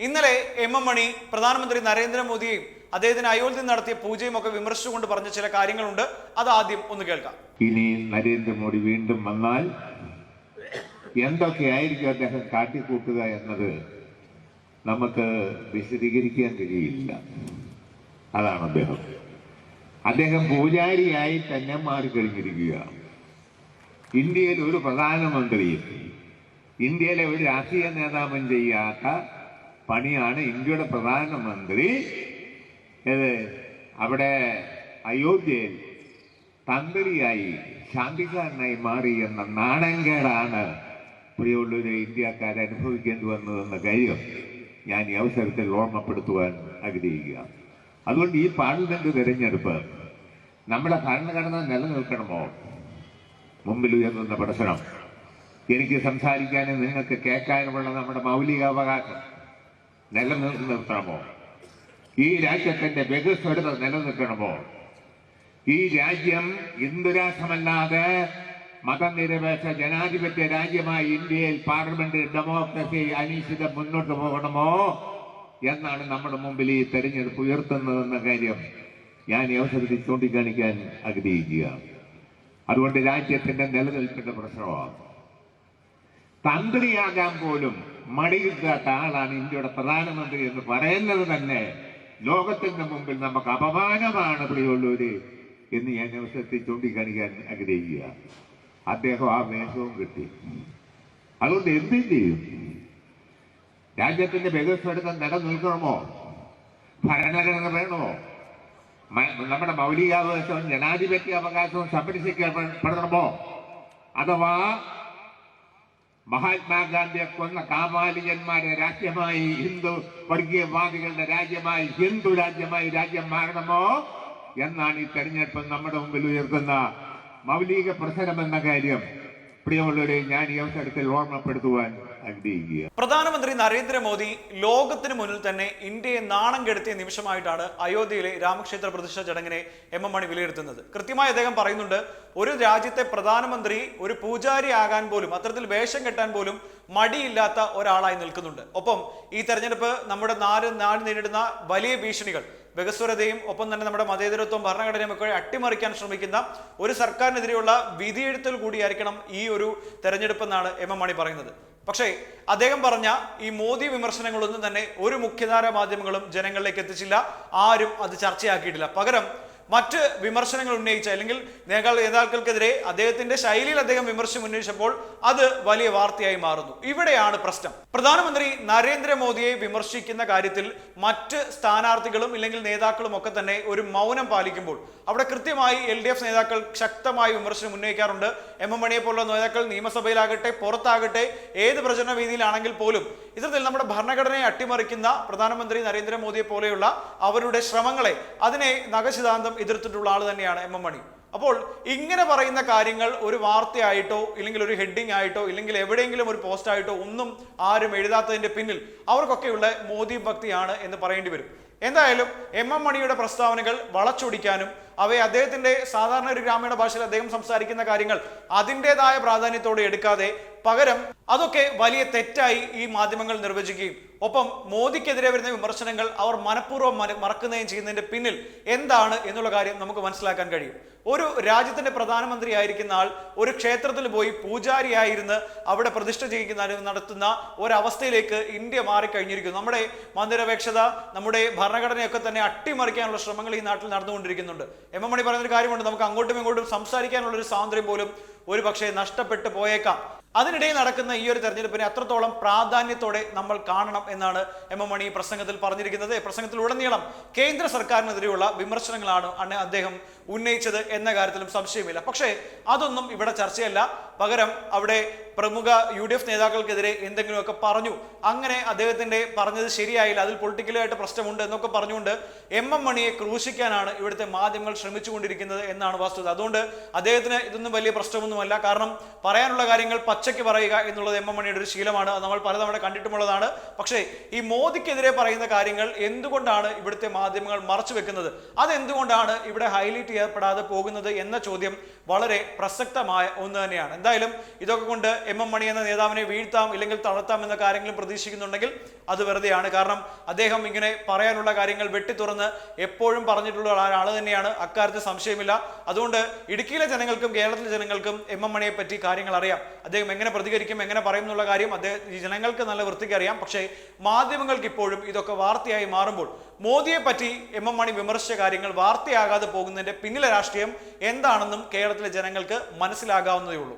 ഇന്നലെ M M മണി പ്രധാനമന്ത്രി നരേന്ദ്രമോദിയെയും അദ്ദേഹത്തിന് അയോധ്യ നടത്തിയ പൂജയും ഒക്കെ വിമർശിച്ചുകൊണ്ട് പറഞ്ഞ ചില കാര്യങ്ങളുണ്ട്. അത് ആദ്യം ഒന്ന് കേൾക്കാം. ഇനി നരേന്ദ്രമോദി വീണ്ടും വന്നാൽ എന്തൊക്കെയായിരിക്കും അദ്ദേഹം കാട്ടിക്കൂട്ടുക എന്നത് നമുക്ക് വിശദീകരിക്കാൻ കഴിയില്ല. അതാണ് അദ്ദേഹം. അദ്ദേഹം പൂജാരിയായി തന്നെ മാറിക്കഴിഞ്ഞിരിക്കുക. ഇന്ത്യയിൽ ഒരു പ്രധാനമന്ത്രിയും ഇന്ത്യയിലെ ഒരു രാഷ്ട്രീയ നേതാവും ചെയ്യാത്ത പണിയാണ് ഇന്ത്യയുടെ പ്രധാനമന്ത്രി. ഇത് അവിടെ അയോധ്യയിൽ തന്ത്രിയായി ശാന്തിക്കാരനായി മാറി എന്ന നാണയങ്കേടാണ് പ്രിയമുള്ളൊരു ഇന്ത്യക്കാർ അനുഭവിക്കേണ്ടി വന്നതെന്ന കാര്യം ഞാൻ ഈ അവസരത്തിൽ ഓർമ്മപ്പെടുത്തുവാൻ ആഗ്രഹിക്കുക. അതുകൊണ്ട് ഈ പാർലമെന്റ് തിരഞ്ഞെടുപ്പ് നമ്മുടെ ഭരണഘടന നിലനിൽക്കണമോ? മുമ്പിൽ ഉയർന്നുന്ന പ്രശ്നം. എനിക്ക് സംസാരിക്കാനും നിങ്ങൾക്ക് കേൾക്കാനുമുള്ള നമ്മുടെ മൗലികാവകാശം. നിലനിർത്തണമോ? ഈ രാജ്യത്തിന്റെ ബഹുസ്വരത നിലനിൽക്കണമോ? ഈ രാജ്യം ഹിന്ദുരാഷ്ട്രമല്ലാതെ മതനിരപേക്ഷ ജനാധിപത്യ രാജ്യമായി ഇന്ത്യയിൽ പാർലമെന്റ് ഡെമോക്രസി അനിശ്ചിതം മുന്നോട്ട് പോകണമോ എന്നാണ് നമ്മുടെ മുമ്പിൽ ഈ തെരഞ്ഞെടുപ്പ് ഉയർത്തുന്നതെന്ന കാര്യം ഞാൻ ഈ അവസരത്തിൽ ചൂണ്ടിക്കാണിക്കാൻ ആഗ്രഹിക്കുക. അതുകൊണ്ട് രാജ്യത്തിന്റെ നിലനിൽപ്പിന്റെ പ്രശ്നമാണ്. തന്ത്രിയാകാൻ പോലും മടിയില്ലാത്ത ആളാണ് ഇന്ത്യയുടെ പ്രധാനമന്ത്രി എന്ന് പറയുന്നത് തന്നെ. ലോകത്തിന്റെ മുമ്പിൽ നമുക്ക് അപമാനമാണ് പ്രിയമുള്ളവര് എന്ന് ഞാൻ അവസരത്തിൽ ചൂണ്ടിക്കാണിക്കാൻ ആഗ്രഹിക്കുക. അദ്ദേഹം ആ വേഷവും കിട്ടി. അതുകൊണ്ട് എന്തും ചെയ്യും. രാജ്യത്തിന്റെ ബഹുസ്വരതം നിലനിൽക്കണമോ ഭരണഘടന വേണമോ നമ്മുടെ മൗലികാവകാശവും ജനാധിപത്യ അവകാശവും സംരക്ഷിക്കപ്പെടണമോ അഥവാ മഹാത്മാഗാന്ധിയെ കൊന്ന കാമാലികന്മാരെ രാജ്യമായി ഹിന്ദു വർഗീയവാദികളുടെ രാജ്യമായി ഹിന്ദു രാജ്യമായി രാജ്യം മാറണമോ എന്നാണ് ഈ തെരഞ്ഞെടുപ്പ് നമ്മുടെ മുമ്പിൽ ഉയർത്തുന്ന മൗലിക പ്രശ്നം എന്ന കാര്യം. പ്രിയമുള്ളവരെ ഞാൻ ഈ അവസരത്തിൽ ഓർമ്മപ്പെടുത്തുവാൻ ആഗ്രഹിക്കുക പ്രധാനമന്ത്രി നരേന്ദ്രമോദി ലോകത്തിന് മുന്നിൽ തന്നെ ഇന്ത്യയെ നാണം കെടുത്തിയ നിമിഷമായിട്ടാണ് അയോധ്യയിലെ രാമക്ഷേത്ര പ്രതിഷ്ഠ ചടങ്ങിനെ എം എം മണി വിലയിരുത്തുന്നത്. കൃത്യമായി അദ്ദേഹം പറയുന്നുണ്ട് ഒരു രാജ്യത്തെ പ്രധാനമന്ത്രി ഒരു പൂജാരി ആകാൻ പോലും അത്തരത്തിൽ വേഷം കെട്ടാൻ പോലും മടിയില്ലാത്ത ഒരാളായി നിൽക്കുന്നുണ്ട്. ഒപ്പം ഈ തെരഞ്ഞെടുപ്പ് നമ്മുടെ നാട് നാട് നേരിടുന്ന വലിയ ഭീഷണികൾ ബഹസ്വരതയും ഒപ്പം തന്നെ നമ്മുടെ മതേതരത്വം ഭരണഘടനയും ഒക്കെ അട്ടിമറിക്കാൻ ശ്രമിക്കുന്ന ഒരു സർക്കാരിനെതിരെയുള്ള വിധിയെഴുത്തൽ കൂടിയായിരിക്കണം ഈ ഒരു തെരഞ്ഞെടുപ്പെന്നാണ് എം എം മണി പറയുന്നത്. പക്ഷേ അദ്ദേഹം പറഞ്ഞ ഈ മോദി വിമർശനങ്ങളൊന്നും തന്നെ ഒരു മുഖ്യധാര മാധ്യമങ്ങളും ജനങ്ങളിലേക്ക് എത്തിച്ചില്ല. ആരും അത് ചർച്ചയാക്കിയിട്ടില്ല. പകരം മറ്റ് വിമർശനങ്ങൾ ഉന്നയിച്ച അല്ലെങ്കിൽ നേതാക്കൾ നേതാക്കൾക്കെതിരെ അദ്ദേഹത്തിന്റെ ശൈലിയിൽ അദ്ദേഹം വിമർശനം ഉന്നയിച്ചപ്പോൾ അത് വലിയ വാർത്തയായി മാറുന്നു. ഇവിടെയാണ് പ്രശ്നം. പ്രധാനമന്ത്രി നരേന്ദ്രമോദിയെ വിമർശിക്കുന്ന കാര്യത്തിൽ മറ്റ് സ്ഥാനാർത്ഥികളും ഇല്ലെങ്കിൽ നേതാക്കളും ഒക്കെ തന്നെ ഒരു മൗനം പാലിക്കുമ്പോൾ അവിടെ കൃത്യമായി എൽ ഡി എഫ് നേതാക്കൾ ശക്തമായി വിമർശനം ഉന്നയിക്കാറുണ്ട്. എം എം മണിയെ പോലുള്ള നേതാക്കൾ നിയമസഭയിലാകട്ടെ പുറത്താകട്ടെ ഏത് പ്രചരണ വേദിയിലാണെങ്കിൽ പോലും ഇത്തരത്തിൽ നമ്മുടെ ഭരണഘടനയെ അട്ടിമറിക്കുന്ന പ്രധാനമന്ത്രി നരേന്ദ്രമോദിയെ പോലെയുള്ള അവരുടെ ശ്രമങ്ങളെ അതിനെ നഖശിതാന്തം എതിർത്തിട്ടുള്ള ആൾ തന്നെയാണ് എം എം മണി. അപ്പോൾ ഇങ്ങനെ പറയുന്ന കാര്യങ്ങൾ ഒരു വാർത്തയായിട്ടോ ഇല്ലെങ്കിൽ ഒരു ഹെഡിങ് ആയിട്ടോ ഇല്ലെങ്കിൽ എവിടെയെങ്കിലും ഒരു പോസ്റ്റായിട്ടോ ഒന്നും ആരും എഴുതാത്തതിന്റെ പിന്നിൽ അവർക്കൊക്കെയുള്ള മോദി ഭക്തിയാണ് എന്ന് പറയേണ്ടി വരും. എന്തായാലും എം എം മണിയുടെ പ്രസ്താവനകൾ വളച്ചൊടിക്കാനും അവയെ അദ്ദേഹത്തിന്റെ സാധാരണ ഒരു ഗ്രാമീണ ഭാഷയിൽ അദ്ദേഹം സംസാരിക്കുന്ന കാര്യങ്ങൾ അതിന്റെതായ പ്രാധാന്യത്തോടെ എടുക്കാതെ പകരം അതൊക്കെ വലിയ തെറ്റായി ഈ മാധ്യമങ്ങൾ നിർവചിക്കുകയും ഒപ്പം മോദിക്കെതിരെ വരുന്ന വിമർശനങ്ങൾ അവർ മനഃപൂർവം മന- മറക്കുന്നതും ചെയ്യുന്നതിന്റെ പിന്നിൽ എന്താണ് എന്നുള്ള കാര്യം നമുക്ക് മനസ്സിലാക്കാൻ കഴിയും. ഒരു രാജ്യത്തിന്റെ പ്രധാനമന്ത്രി ആയിരിക്കുന്ന ആൾ ഒരു ക്ഷേത്രത്തിൽ പോയി പൂജാരിയായിരുന്ന് അവിടെ പ്രതിഷ്ഠ ചെയ്യിക്കുന്ന നടത്തുന്ന ഒരവസ്ഥയിലേക്ക് ഇന്ത്യ മാറിക്കഴിഞ്ഞിരിക്കുന്നു. നമ്മുടെ മന്ദിരപേക്ഷത നമ്മുടെ ഭരണഘടനയൊക്കെ തന്നെ അട്ടിമറിക്കാനുള്ള ശ്രമങ്ങൾ ഈ നാട്ടിൽ നടന്നുകൊണ്ടിരിക്കുന്നുണ്ട്. എം എം മണി പറയുന്നൊരു കാര്യമുണ്ട് നമുക്ക് അങ്ങോട്ടും ഇങ്ങോട്ടും സംസാരിക്കാനുള്ള ഒരു സ്വാതന്ത്ര്യം പോലും ഒരു പക്ഷേ നഷ്ടപ്പെട്ടു പോയേക്കാം. അതിനിടയിൽ നടക്കുന്ന ഈ ഒരു തെരഞ്ഞെടുപ്പിനെ അത്രത്തോളം പ്രാധാന്യത്തോടെ നമ്മൾ കാണണം എന്നാണ് എം എം മണി പ്രസംഗത്തിൽ പറഞ്ഞിരിക്കുന്നത്. പ്രസംഗത്തിലുടനീളം കേന്ദ്ര സർക്കാരിനെതിരെയുള്ള വിമർശനങ്ങളാണ് അദ്ദേഹം ഉന്നയിച്ചത് എന്ന കാര്യത്തിലും സംശയമില്ല. പക്ഷേ അതൊന്നും ഇവിടെ ചർച്ചയല്ല. പകരം അവിടെ പ്രമുഖ യു ഡി എഫ് നേതാക്കൾക്കെതിരെ എന്തെങ്കിലുമൊക്കെ പറഞ്ഞു. അങ്ങനെ അദ്ദേഹത്തിന്റെ പറഞ്ഞത് ശരിയായില്ല. അതിൽ പൊളിറ്റിക്കലായിട്ട് പ്രശ്നമുണ്ട് എന്നൊക്കെ പറഞ്ഞുകൊണ്ട് എം എം മണിയെ ക്രൂശിക്കാനാണ് ഇവിടുത്തെ മാധ്യമങ്ങൾ ശ്രമിച്ചുകൊണ്ടിരിക്കുന്നത് എന്നാണ് വസ്തുത. അതുകൊണ്ട് അദ്ദേഹത്തിന് ഇതൊന്നും വലിയ പ്രശ്നമൊന്നുമല്ല. കാരണം പറയാനുള്ള കാര്യങ്ങൾ പച്ചയ്ക്ക് പറയുക എന്നുള്ളത് എം എം മണിയുടെ ഒരു ശീലമാണ്. നമ്മൾ പലതവണ കണ്ടിട്ടുമുള്ളതാണ്. പക്ഷേ ഈ മോദിക്കെതിരെ പറയുന്ന കാര്യങ്ങൾ എന്തുകൊണ്ടാണ് ഇവിടുത്തെ മാധ്യമങ്ങൾ മറച്ചു വെക്കുന്നത്? അതെന്തുകൊണ്ടാണ് ഇവിടെ ഹൈലൈറ്റ് ചെയ്യപ്പെടാതെ പോകുന്നത് എന്ന ചോദ്യം വളരെ പ്രസക്തമായ ഒന്ന് തന്നെയാണ്. എന്തായാലും ഇതൊക്കെ കൊണ്ട് എം എം മണി എന്ന നേതാവിനെ വീഴ്ത്താം ഇല്ലെങ്കിൽ തളർത്താം എന്ന കാര്യങ്ങളും പ്രതീക്ഷിക്കുന്നുണ്ടെങ്കിൽ അത് വെറുതെയാണ്. കാരണം അദ്ദേഹം ഇങ്ങനെ പറയാനുള്ള കാര്യങ്ങൾ വെട്ടിത്തുറന്ന് എപ്പോഴും പറഞ്ഞിട്ടുള്ള ആൾ തന്നെയാണ്. അക്കാര്യത്തിൽ സംശയമില്ല. അതുകൊണ്ട് ഇടുക്കിയിലെ ജനങ്ങൾക്കും കേരളത്തിലെ ജനങ്ങൾക്കും എം എം മണിയെ പറ്റി കാര്യങ്ങൾ അറിയാം. അദ്ദേഹം എങ്ങനെ പ്രതികരിക്കും എങ്ങനെ പറയും എന്നുള്ള കാര്യം അദ്ദേഹം ഈ ജനങ്ങൾക്ക് നല്ല വൃത്തിക്ക് അറിയാം. പക്ഷേ മാധ്യമങ്ങൾക്ക് ഇപ്പോഴും ഇതൊക്കെ വാർത്തയായി മാറുമ്പോൾ മോദിയെ പറ്റി എം എം മണി വിമർശിച്ച കാര്യങ്ങൾ വാർത്തയാകാതെ പോകുന്നതിന്റെ പിന്നിലെ രാഷ്ട്രീയം എന്താണെന്നും കേരളത്തിലെ ജനങ്ങൾക്ക് മനസ്സിലാകാവുന്നതേ ഉള്ളൂ.